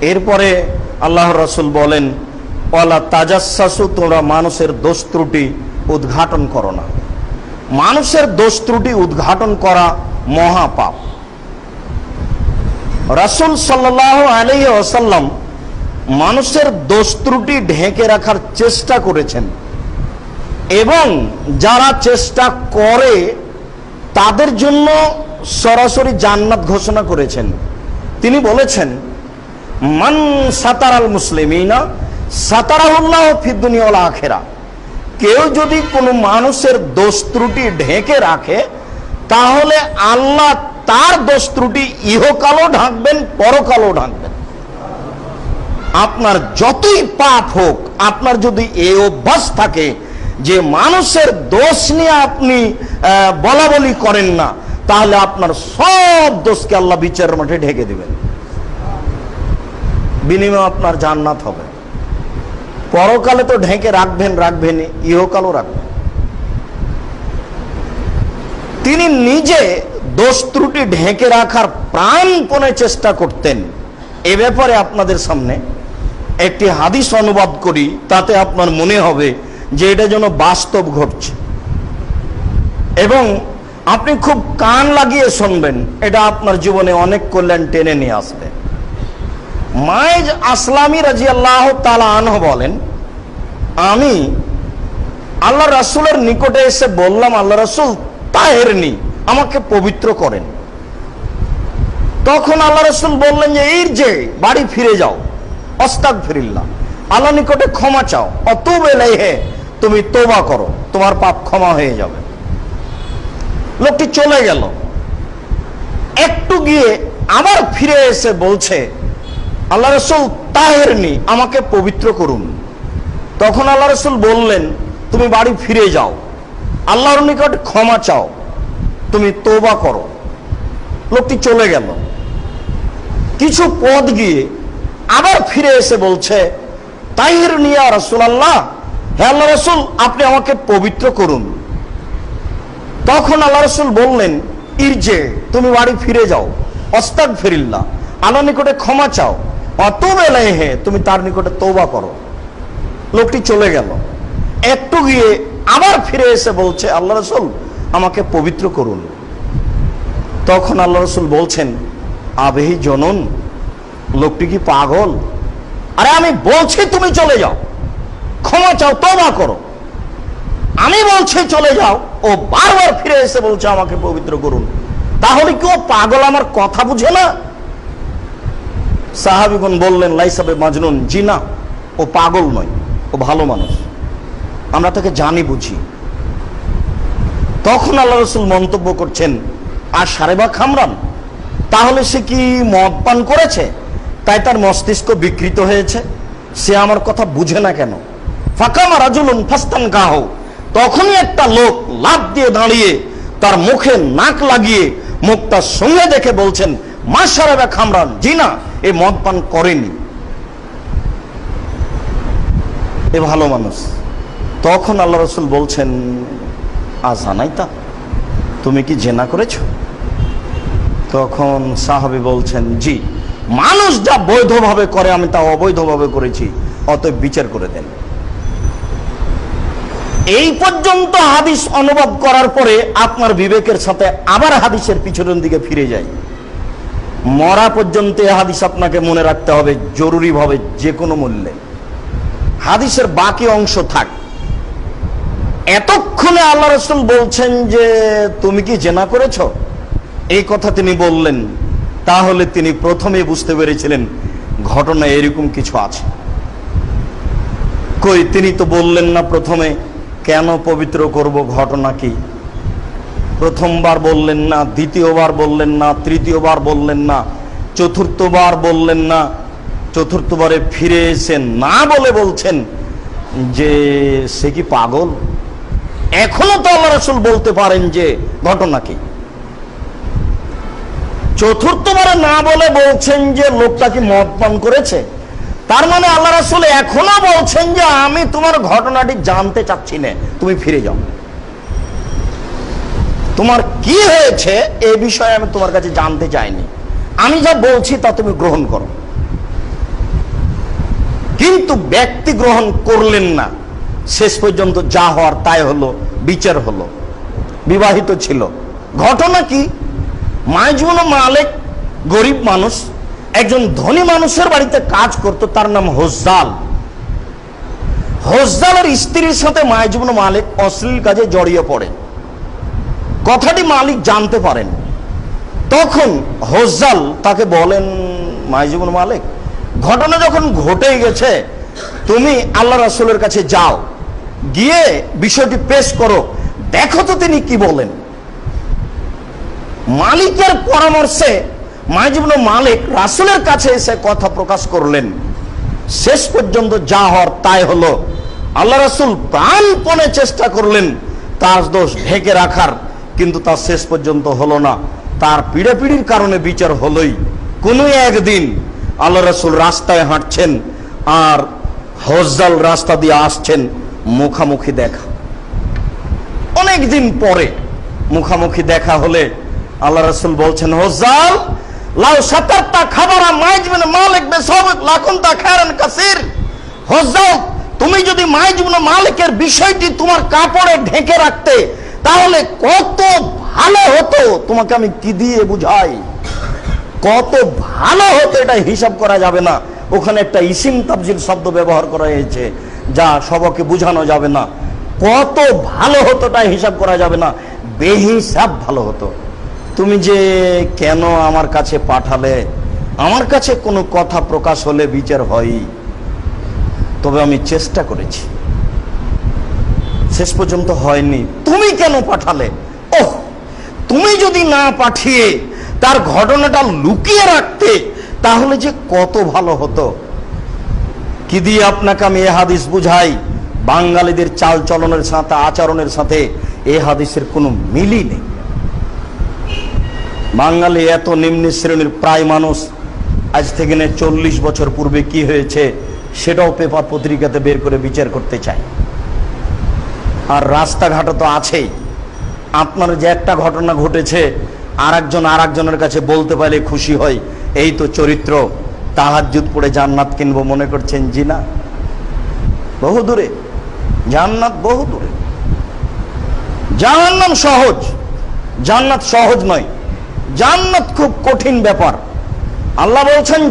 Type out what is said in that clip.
এরপরে আল্লাহ রসুল বলেন, ওয়ালা তাজাসু তোমরা মানুষের দোষ ত্রুটি উদ্ঘাটন করো না। মানুষের দোষ ত্রুটি উদ্ঘাটন করা মহাপাপ। রাসুল সাল্লাহ আলী ওসাল্লাম মানুষের দোষ ত্রুটি ঢেকে রাখার চেষ্টা করেছেন। এবং যারা চেষ্টা করে, তাদের জন্য সরাসরি জান্নাত ঘোষণা করেছেন। তিনি বলেছেন মান সাতার আল মুসলিমিনা, সাতারাহুল্লাহ ফিদ্দুনিয়াল আখেরা। কেউ যদি কোনো মানুষের দোষ ত্রুটি ঢেকে রাখে, তাহলে আল্লাহ তার দোষ ত্রুটি ইহকালও ঢাকবেন, পরকালও ঢাকবেন। আপনার যতই পাপ হোক, আপনার যদি এই অভ্যাস থাকে যে মানুষের দোষ নিয়ে আপনি বলা বলি করেন না, তাহলে আপনার সব দোষকে আল্লাহ বিচারের মাঠে ঢেকে দিবেন। বিনিময়ে আপনার জান্নাত হবে। পরকালে তো ঢেকে রাখবেন রাখবেন, ইহকালও রাখবেন। তিনি নিজে দোষ ত্রুটি ঢেকে রাখার প্রাণপণে চেষ্টা করতেন। এ ব্যাপারে আপনাদের সামনে একটি হাদিস অনুবাদ করি, তাতে আপনার মনে হবে যে এটা যেন বাস্তব ঘটছে। এবং আপনি খুব কান লাগিয়ে শুনবেন, এটা আপনার জীবনে অনেক কল্যাণ টেনে নিয়ে আসবে। মায়েজ আসলামী রাজি আল্লাহ তালা আনহ বলেন, আমি আল্লাহ রাসুলের নিকটে এসে বললাম, আল্লাহ রাসুল তাহেরনি আমাকে পবিত্র করেন। তখন আল্লাহ রসুল বললেন যে, এই যে, বাড়ি ফিরে যাও অস্তাক ফিরিল্লা আল্লাহ নিকটে ক্ষমা চাও অত বেলাই হে তুমি তোবা করো, তোমার পাপ ক্ষমা হয়ে যাবে। লোকটি চলে গেল। একটু গিয়ে আবার ফিরে এসে বলছে আল্লাহ রসুল তাহেরনি আমাকে পবিত্র করুন। তখন আল্লাহ রসুল বললেন, তুমি বাড়ি ফিরে যাও। আল্লাহর নিকট ক্ষমা চাও। তুমি তোবা করো। লোকটি চলে গেল। কিছু পদ গিয়ে আবার ফিরে এসে বলছে তাইহের নিয়া রসুল আল্লাহ হে আল্লাহ রসুল, আপনি আমাকে পবিত্র করুন। তখন আল্লাহ রসুল বললেন, ইরজে, তুমি বাড়ি ফিরে যাও। অস্তাক ফিরিল্লা আল্লাহ নিকটে ক্ষমা চাও। হে তুমি তার নিকটে তৌবা করো। লোকটি চলে গেল। একটু গিয়ে আবার ফিরে এসে বলছে, আল্লাহ রসুল, আমাকে পবিত্র করুন। তখন আল্লাহ রসুল বলছেন, আবেহি জনন, লোকটি কি পাগল? আরে, আমি বলছি তুমি চলে যাও। ক্ষমা চাও তবা করো। আমি বলছি চলে যাও। ও বারবার ফিরে এসে বলছে, আমাকে পবিত্র করুন। তাহলে কি ও পাগল আমার কথা বুঝে না? সাহাবিগুন বললেন লাইসাবে মাজনুন জি না ও পাগল নয়, ও ভালো মানুষ। আমরা তাকে জানি, বুঝি। তখন আল্লাহ রসুল মন্তব্য করছেন, আর সারে বা খামরান, তাহলে সে কি মদ পান করেছে? তাই তার মস্তিষ্ক বিকৃত হয়েছে। সে আমার কথা বুঝে না কেন? ফাঁকামা রাজুলুন ফাস্তান গাহ তখনই একটা লোক লাভ দিয়ে দাঁড়িয়ে তার মুখে নাক লাগিয়ে মুখটা সঙ্গে দেখে বলছেন, মা সারাবা খামরান জি না এ মদ পান করেনি। এ ভালো মানুষ। তখন আল্লাহ রসুল বলছেন আজানাইতা তুমি কি জেনা করেছ? তখন সাহাবি বলছেন, জি, মানুষ যা বৈধভাবে করে, আমি তা অবৈধভাবে করেছি, অতএব বিচার করে দেন। এই পর্যন্ত হাদিস অনুবাদ করার পরে আপনার বিবেকের সাথে আবার হাদিসের পিছনের দিকে ফিরে যাই। মরা পর্যন্ত এ হাদিস আপনাকে মনে রাখতে হবে, জরুরিভাবে যে কোনো মূল্যে। হাদিসের বাকি অংশ থাক। এতক্ষণে আল্লাহ রসুল বলছেন যে, তুমি কি জেনা করেছ? এই কথা তিনি বললেন। তাহলে তিনি প্রথমে বুঝতে পেরেছিলেন, ঘটনা এরকম কিছু আছে। কই, তিনি তো বললেন না প্রথমে, কেন পবিত্র করব, ঘটনা কি? প্রথমবার বললেন না, দ্বিতীয়বার বললেন না, তৃতীয়বার বললেন না, চতুর্থবার বললেন না, চতুর্থবারে ফিরে এসে না বলে বলছেন যে, সে কি পাগল? এখনও তো আল্লাহ রসুল বলতে পারেন যে, ঘটনা কি? চতুর্থবারে না বলে বলছেন যে, লোকটা কি মদ পান করেছে? তার মানে আল্লাহ রসুল এখনও বলছেন যে, আমি তোমার ঘটনাটি জানতে চাচ্ছি না, তুমি ফিরে যাও। তোমার কি হয়েছে এ বিষয়ে আমি তোমার কাছে জানতে চাইনি। আমি যা বলছি তা তুমি গ্রহণ করো। কিন্তু ব্যক্তি গ্রহণ করলেন না। শেষ পর্যন্ত যা হওয়ার তাই হলো, বিচার হলো, বিবাহিত ছিল। ঘটনা কি? মাইজুন মালেক গরিব মানুষ, একজন ধনী মানুষের বাড়িতে কাজ করত, তার নাম হোজ্জাল হোজ্জালের স্ত্রীর সাথে মাইজুবন মালেক অশ্লীল কাজে জড়িয়ে পড়ে। কথাটি মালিক জানতে পারেন। তখন হোজ্জাল তাকে বলেন মাইজুবন মালিক, ঘটনা যখন ঘটে গেছে, তুমি আল্লাহ রাসুলের কাছে যাও, গিয়ে বিষয়টি পেশ করো, দেখো তো তিনি কি বলেন। মালিকের পরামর্শে মাইজুবন মালিক রাসুলের কাছে এসে কথা প্রকাশ করলেন। শেষ পর্যন্ত যা হওয়ার তাই হলো। আল্লাহ রাসুল প্রাণপণে চেষ্টা করলেন, তার দোষ ঢেকে রাখার। কিন্তু তার শেষ পর্যন্ত হলো না। তার পিড়াপিড়ির কারণে বিচার হলোই। কোনো একদিন আল্লাহ রাসুল রাস্তায় হাঁটছেন আর হজ্জাল রাস্তা দিয়ে আসছেন মুখামুখি দেখা। অনেক দিন পরে মুখামুখি দেখা হলে আল্লাহ রসুল বলছেন, হজ্জাল, লাউ সাতারটা খাবারা মাইজবেন মালিক বেসব লাখনতা খায়রান কাসির। হজ্জাল, তুমি যদি মাইজবেন মালিকের বিষয়টি তোমার কাপড়ে ঢেকে রাখতে তাহলে কত ভালো হতো? তোমাকে আমি কি দিয়ে বুঝাই? কত ভালো হতো এটা হিসাব করা যাবে না। ওখানে একটা ইসিম তাবজিল শব্দ ব্যবহার করা হয়েছে, যা সবকে বোঝানো যাবে না। কত ভালো হতো তাই হিসাব করা যাবে না। বেহিসাব ভালো হতো। তুমি যে কেন আমার কাছে পাঠালে? আমার কাছে কোনো কথা প্রকাশ হলে বিচার হয় তবে আমি চেষ্টা করেছি। শেষ পর্যন্ত হয়নি। তুমি কেন পাঠালে? ওহ, তুমি যদি না পাঠিয়ে তার ঘটনাটা লুকিয়ে রাখতে, তাহলে যে কত ভালো হতো। কি দিয়ে আপনাকে আমি এ হাদিস বুঝাই? বাঙালিদের চাল চলনের সাথে, আচরণের সাথে এ হাদিসের কোনো মিলই নেই। বাঙালি এত নিম্ন শ্রেণির প্রায় মানুষ, আজ থেকে নে চল্লিশ বছর পূর্বে কি হয়েছে, সেটাও পেপার পত্রিকাতে বের করে বিচার করতে চায়। আর রাস্তাঘাটে তো আছেই। আপনার যে একটা ঘটনা ঘটেছে আর একজন আর একজনের কাছে বলতে পারলে খুশি হয় এই তো চরিত্র তাহাজুদ পড়ে জান্নাত কিনবো মনে করছেন জি না বহু দূরে, জান্নাত বহু দূরে। জাহান্নাম সহজ, জান্নাত সহজ নয়। জান্নাত খুব কঠিন ব্যাপার। আল্লাহ বলছেন